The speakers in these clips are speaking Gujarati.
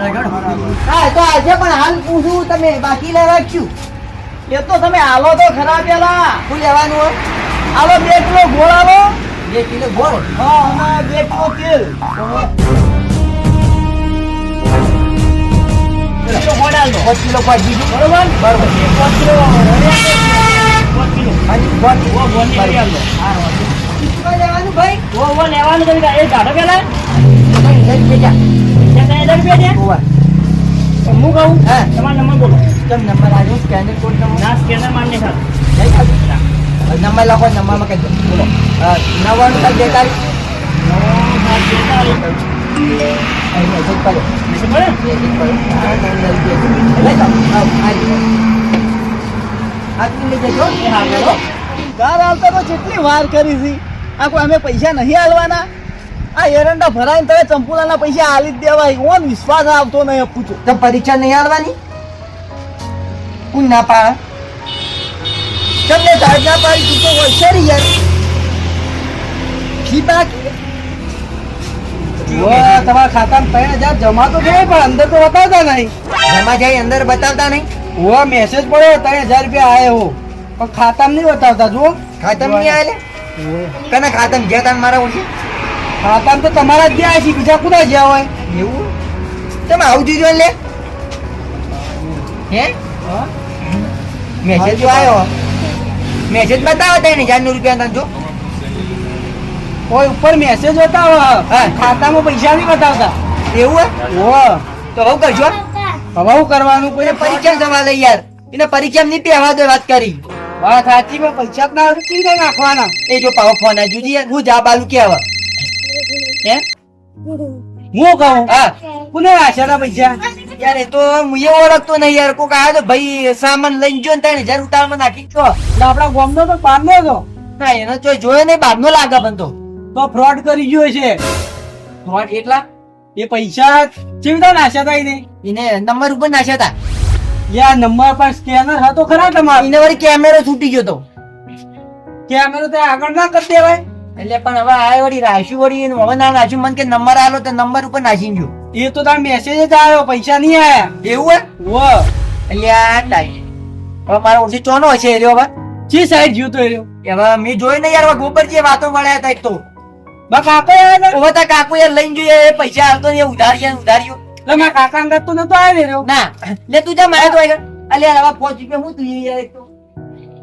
હા તો આજે પણ હાલ પૂછું તમે બાકી લઈ રાખ્યું એ તો તમે આલો તો ખરા પેલા. શું લેવાનું હોય? આલો બે કિલો ગોળ આલો બે કિલો ગોળ? હા બે કિલો તેલ. કિલો બરોબર? બરોબર. લેવાનું ભાઈ? લેવાનું પેલા? હું કહું હા. તમારો નંબર બોલો કેમ નંબર આવ્યો સ્કેનર કોડ નંબર ના સ્કેનર માન્ય? હવે નંબર લખો નંબરમાં કહી દો બોલો નવ્વાણું સાત બેતાલીસ નવો સાત બેતાલીસ કેટલી વાર કરી હતી આ કોઈ અમે પૈસા નહીં આલવાના આ એરંડા ભરાઈને તમે ચંપુલાના પૈસા આલી જ દેવાય. ઓન વિશ્વાસ આવતો નહીં પૂછો તો પરીક્ષા નહીં આલવાની કોણ ના પાડે. તમને ધાડ ના પાડી તું તો હોશિયારી યાર. ફી બાકી. તમારા ખાતામાં ત્રણ હજાર જમા તો થયો પણ અંદર તો બતાવતા નહીં. જમા જાય અંદર બતાવતા નહીં. ઓ મેસેજ પડ્યો ત્રણ હજાર રૂપિયા આયો પણ ખાતામાં નહીં બતાવતા જુઓ. ખાતમ નહીં આલે કના ખાતમ ગયા મારા ઓછી? ખાતામાં તો તમારા જ ગયા છે બીજા કુદા ગયા હોય? એવું? તમે આવું જોજો લે. હે? મેસેજ જો આવ્યો. મેસેજ બતાવો તને હજારનું રૂપિયા તને જો. કોઈ ઉપર મેસેજ બતાવો. ખાતામાં પૈસા નહીં બતાવતા. એવું હે? તો હવે કરજો હવે હું કરવાનું કોઈ પરીક્ષા જવા દે યાર. એને પરીક્ષા નહીં પહેવા દે વાત કરી. વાત સાચી પૈસા જ ના નાખવાના? એ જો પાવ ફોન આજુ હું જા બાલુ કે હવે હે? હું કહું? હા. કોને રાખ્યા પૈસા? યાર એ તો હું ઓળખતો નહીં યાર. કોક આવ્યો તો ભાઈ સામાન લઈને જો ને ત્રણ હજાર ઉતારમાં નાખી એટલે આપણા ગામનો તો પારનો હતો. ના એનો તો જોયો નહીં બહારનો લાગે પણ તો ફ્રોડ કરી ગયો છે. ફ્રોડ એટલા? એ પૈસા રીતે નાખ્યા હતા એને? એને નંબર ઉપર નાખ્યા હતા. યાર નંબર પર સ્કેનર હતો ખરા તમારો? એને વળી કેમેરો છૂટી ગયો તો. કેમેરો તો આગળ ના કરી દેવાય. એટલે પણ હવે આ વળી રાખ્યું વળી હવે ના નાખ્યું મને કે નંબર આલો તો નંબર ઉપર નાખી ગયો એ તો તાર મેસેજ જ આવ્યો પૈસા નહીં આયા. એવું હે વો. એટલે આ ટાઈ. હવે મારો ઓછી ચોનો હશે એરિયો હવે. ચી સાઈડ જીવ તો એ રહ્યો? હવે મેં જોઈ નહીં યાર ગોબરજી વાતો મળ્યા હતા એક તો. બા કાકો યાર હવે તા કાકુ યાર લઈને જોઈએ એ પૈસા આવતો ને ઉધારી ઉધાર્યો એટલે મારા કાકા અંગત તો નતો આવ્યો એ રહ્યો? ના. લે તું જા મારે તો આગળ અલે હવે પહોંચી કે હું તું યાર એક તો.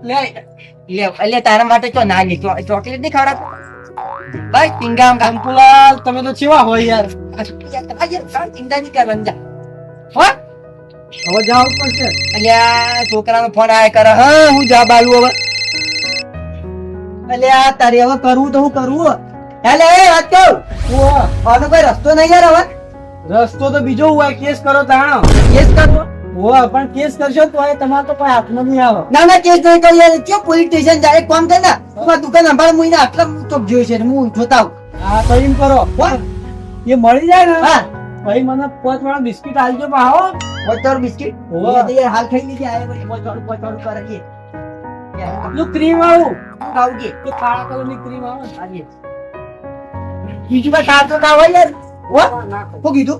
લે. લે તારા માટે ચો ના લે ચોકલેટ નહીં ખવડાવ બસ પિંગામ કામ તમે તો ચેવા હોય યાર? ચિંતા નહીં કરવાની જા હો? હવે જાવ પડશે. અલ્યા છોકરાનો ફોન આયા કરે. હા હું જા બાલુ હવે. અલ્યા તારે હવે કરવું તો હું કરવું હેલે વાત કહું આનો કોઈ રસ્તો નહીં યાર હવે. રસ્તો તો બીજો હોય કેસ કરો તાણો. કેસ કરવો? ઓ પણ કેસ કરશો તો એ તમારે તો કોઈ હાથમાં નહીં આવે. ના ના કેસ નહીં કરી યાર કયો પોલીસ સ્ટેશન જાય કોમ કર ના. હું દુકાન સંભાળ એને આટલા ચોક જોયું છે ને હું જોતા હા તો એમ કરો. એ મળી જાય ને? હા. ભાઈ મને પાંચ વાળા બિસ્કિટ આલજો પાહો વોટર બિસ્કિટ? તો યાર હાલ ખાઈ લીધી આ વળી પાંચ વાળું કરે કે યાર પેલું ક્રીમ આવું. ખાવું કે તો કાળા કલરની ક્રીમ આવે ને. આજે બીજું ખાતો ના હોય યાર. ઓ ના કીધું?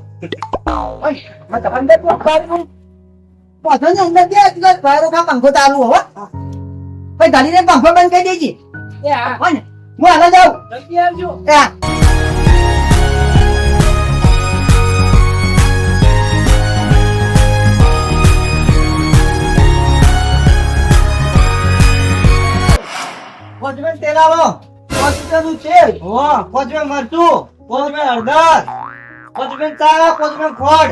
ઓય, મેં તો તો પાછળ ને અંદર બે દિવસ બારો કા પંખો ચાલુ હો. ભાઈ ગાડીને પંખો બંધ કરી દેજે. એ હા ને. હું હાલ જાઉં. જલ્દી આવજો. એ. પોચમેન તેલ આવો પોચમેન તેલ હો પોચમેન મરચું પોચમેન હળદર પોચમેન ચા પોચમેન ખોડ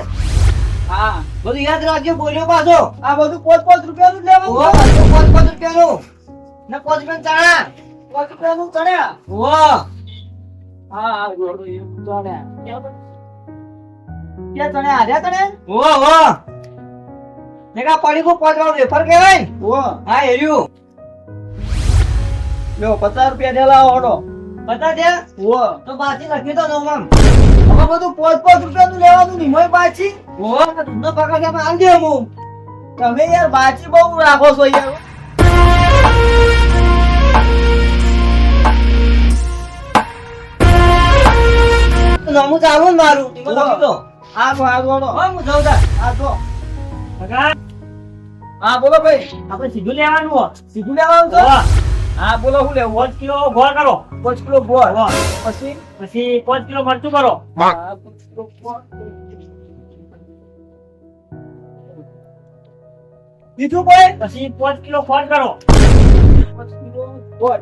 હા. બધું યાદ રાખજો બોલ્યો પાછો. આ બધું પોચ પોચ રૂપિયાનું જ લેવાનું ઓ, પોચ પાંચ પાંચ રૂપિયાનું. ને પોચમેન ચણા. પોચ રૂપિયાનું ચણ્યા હો હા હા ચણ્યા ક્યાં ચણ્યા હાર્યા તને? હો હો મેં પડી કો પાંચ વાળું વેફર કહેવાય. ને? હો હેર્યું. લ્યો પચાસ રૂપિયા દેલા ઓડો પચાસ દે? હો તો બાકી લખી દો હવે બધું પોચ પોચ રૂપિયાનું લેવાનું નહીં મોય બાચી ઓ દૂધનો પગાર તમે આલ દે હું. તમે યાર બાચી બહુ રાખો છો યાર. નમું ચાલુ ને મારું. તમે લખી દો આ જો હો હું જાઉં તાર. આ કાકા હા બોલો ભાઈ. આપણે સીધું લેવાનું સીધું લેવાનું તો? હા. બોલો શું લેવું પાંચ કિલો ગોળ કરો. પાંચ કિલો ગોળ. પછી? પછી પાંચ કિલો મરચું કરો. હા, પાંચ કિલો ગોળ. બીજું કોઈ? પછી પાંચ કિલો ફોન કરો. પાંચ કિલો ગોળ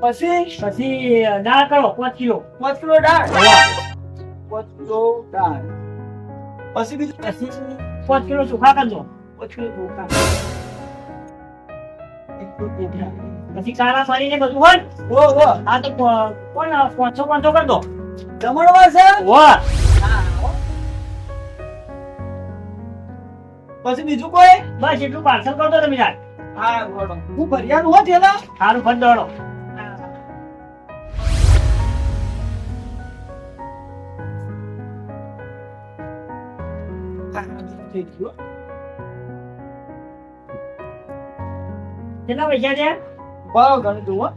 પછી પછી દાળ કરો પાંચ કિલો. પાંચ કિલો દાળ? પાંચ કિલો દાળ. પછી બીજું? પછી પાંચ કિલો ચોખા કરજો. પાંચ કિલો ચોખા. પછી કાળા મારીને બધું હોય ઓ ઓ આ તો કોણ પાંચસો પાંચસો કરી દો. જમણવાર છે? વાહ પછી બીજું કોઈ? બસ એટલું પાર્સલ કરતો તમે યાર. હા બોલો હું ભરિયાનું હો થેલા? સારું ફટ દોડો. કેટલા પૈસા છે? બરાબર ગણી દઉં હો.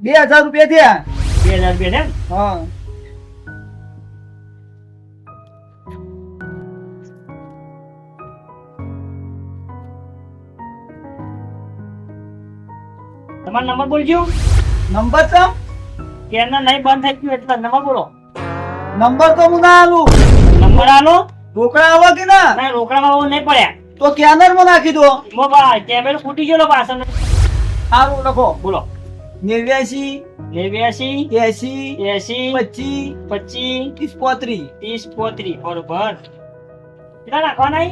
બે હજાર રૂપિયા થયા. બે હજાર રૂપિયા ને હા. તમારો નંબર બોલજો. નંબર તો? કેરના નહીં બંધ થઈ ગયું એટલે નંબર બોલો. નંબર તો હું ના આલું. નંબર આલો? રોકડા આવો કે ના? ના રોકડામાં બહુ નહીં પડ્યા. તો કેનરમાં નાખી દો. મોબાઈલ કેમેરો ફૂટી ગયો પાછળ. સારું લખો. બોલો. નેવ્યાસી નેવ્યાસી એસી એસી પચીસ પચીસ ત્રીસ પોત્રીસ. ત્રીસ પોત્રીસ. બરોબર. કેટલા નાખવાના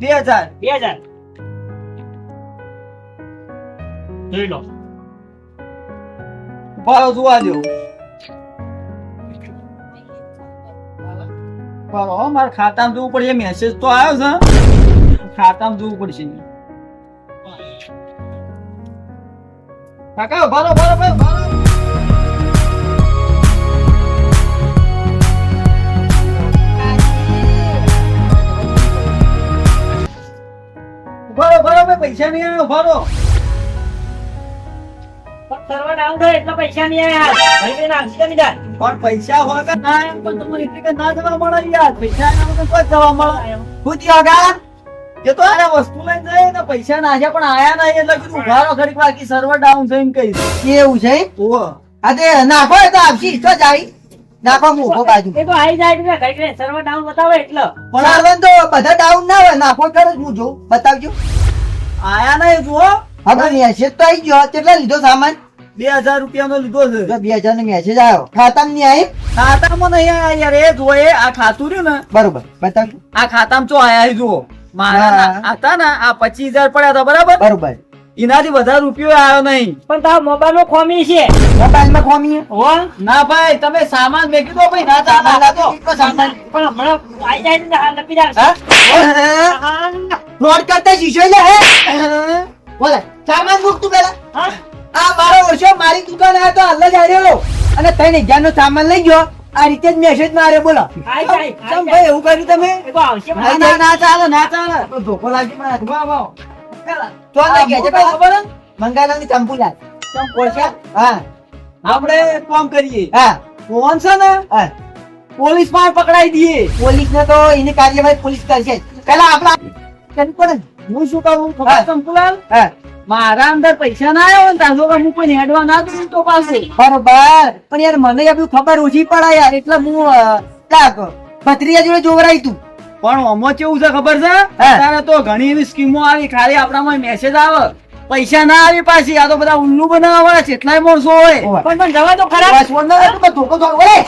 બે હજાર. બે હજાર. જોઈ લો. ભાવ જોવા દો ભાવ હો મારા ખાતામાં જોવું પડશે મેસેજ તો આવ્યો છે ખાતામાં જોવું પડશે કાકા ભારો ભારો ભારો ભારો ભારો ભાઈ પૈસા નહીં આવ્યો ભારો સર્વર ડાઉન થયો એટલે પૈસા નહીં આયા. ભાઈ ભાઈ નાખી દે પણ પૈસા હોય કે ના એમ પણ તમને એટલી કે ના જવા મળે યાર. પૈસા એના વગર કોઈ જવા મળે. હું થયો ગા તો આને વસ્તુ લઈને જાય ને પૈસા નાખ્યા પણ આયા નહીં એટલે કીધું ઉભારો ઘડીક બાકી સર્વર ડાઉન થઈને કહી એવું છે? ઓહો. આ તે નાખો એ તો આવશે તો જાય. નાખો હું બાજુ. એ તો આઈ જાય ને ઘડી સર્વર ડાઉન બતાવે એટલે. પણ આ સારવન તો બધા ડાઉન ના હોય. નાખો કરે હું જોઉં. બતાવજો. આયા નહીં જુઓ. હવે મેસેજ તો આવી ગયો. કેટલા લીધો સામાન? બે હજાર રૂપિયાનો લીધો છે. બે હજાર નો મેસેજ આવ્યો. ખાતામાં નહીં આવી? ખાતામાં નહીં આયા યાર એ જુઓ આ ખાતું રહ્યું ને. બરોબર બતાવજો. આ ખાતામાં ચો આયા જુઓ. મારા હતા ને આ પચીસ હજાર પડ્યા હતા બરાબર? બરોબર. એનાથી વધારે રૂપિયો આવ્યો નહીં. પણ તારો મોબાઈલમાં ખોમી છે. મોબાઈલમાં ખોમી હો? ના ભાઈ તમે સામાન મેકી દો ભાઈ ના સામાન સામાન. પણ હમણાં આઈ જાય એટલે હા લપી જાય હા? હા? કરતા શીશો લે હે? બોલે સામાન મૂક તું પેલા હા? આ મારો ઓછો મારી દુકાન આવ્યો તો હાલ જ આવ્યો અને ત્રણ જ્ઞાન નો સામાન લઈ ગયો. આ રીતે જ મેસેજ માર્યો બોલો. ચમ ભાઈ એવું કર્યું તમે? પણ ના ના ના ચાલે ના ચાલે. ધોકો લાગી મારા વાહ વાહ તો લઈ ગયા છે ખબર હે? મંગાલાની ચંપુલાલ ચમ પોળશા હા. આપણે કામ કરીએ. હા. ફોન છે ને હા. પોલીસમાં પકડાઈ દઈએ. પોલીસ ને તો એની કાર્યવાહી પોલીસ કરશે પેલા આપડા હું શું કહું? ચંપુલાલ? હા. મારા અંદર પૈસા ના આવ્યો ને તાજો હું કોઈ હેડવા ના દઉં તો પાસે બરોબર. પણ યાર મને આ ખબર ઓછી પડે યાર એટલે હું કાક ભત્રીજા જોડે જોવરાઈ તું. પણ આમાં કેવું છે ખબર છે? અત્યારે તો ઘણી એવી સ્કીમો આવી ખાલી આપણામાં મેસેજ આવે. પૈસા ના આવી પાછી આ તો બધા ઉલ્લુ બનાવવા એટલા માણસો હોય. પણ પણ જવા તો ખરા ધોકો ધોકો. ઓલે!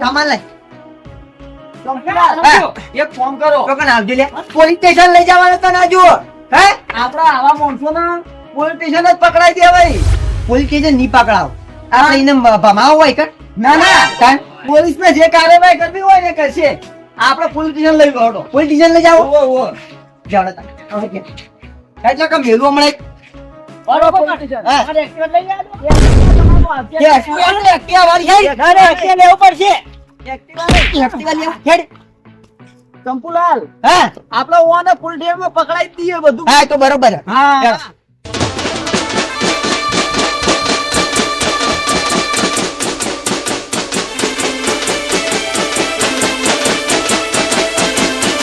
સામાન લઈ. એક ફોન કરો. આવજો લે પોલીસ સ્ટેશન લઈ જવાનો તો ના જુઓ. હે? આપડા આવા માણસો ના પોલીસ સ્ટેશન જ પકડાઈ દેવાય પોલીસ સ્ટેશન નહીં પકડાવ. આપણે એને ભમાવો હોય કર ના ના? પોલીસ ને જે કાર્યવાહી કરવી હોય ને કરશે. આપણે પોલીસ સ્ટેશન લઈ ગયો પોલીસ સ્ટેશન લઈ જાઓ? ઓવો ઓવો જાઓ તા. કેટલા કે. એટલે કે મેલું હમણાં એક્ટિવા લેવું પડશે. એક્ટિવા લે, હેડ. ચંપુલાલ હા આપડે ઓને ફૂલ ડેમમાં પકડાઈ દઈએ બધું હા તો બરોબર હા.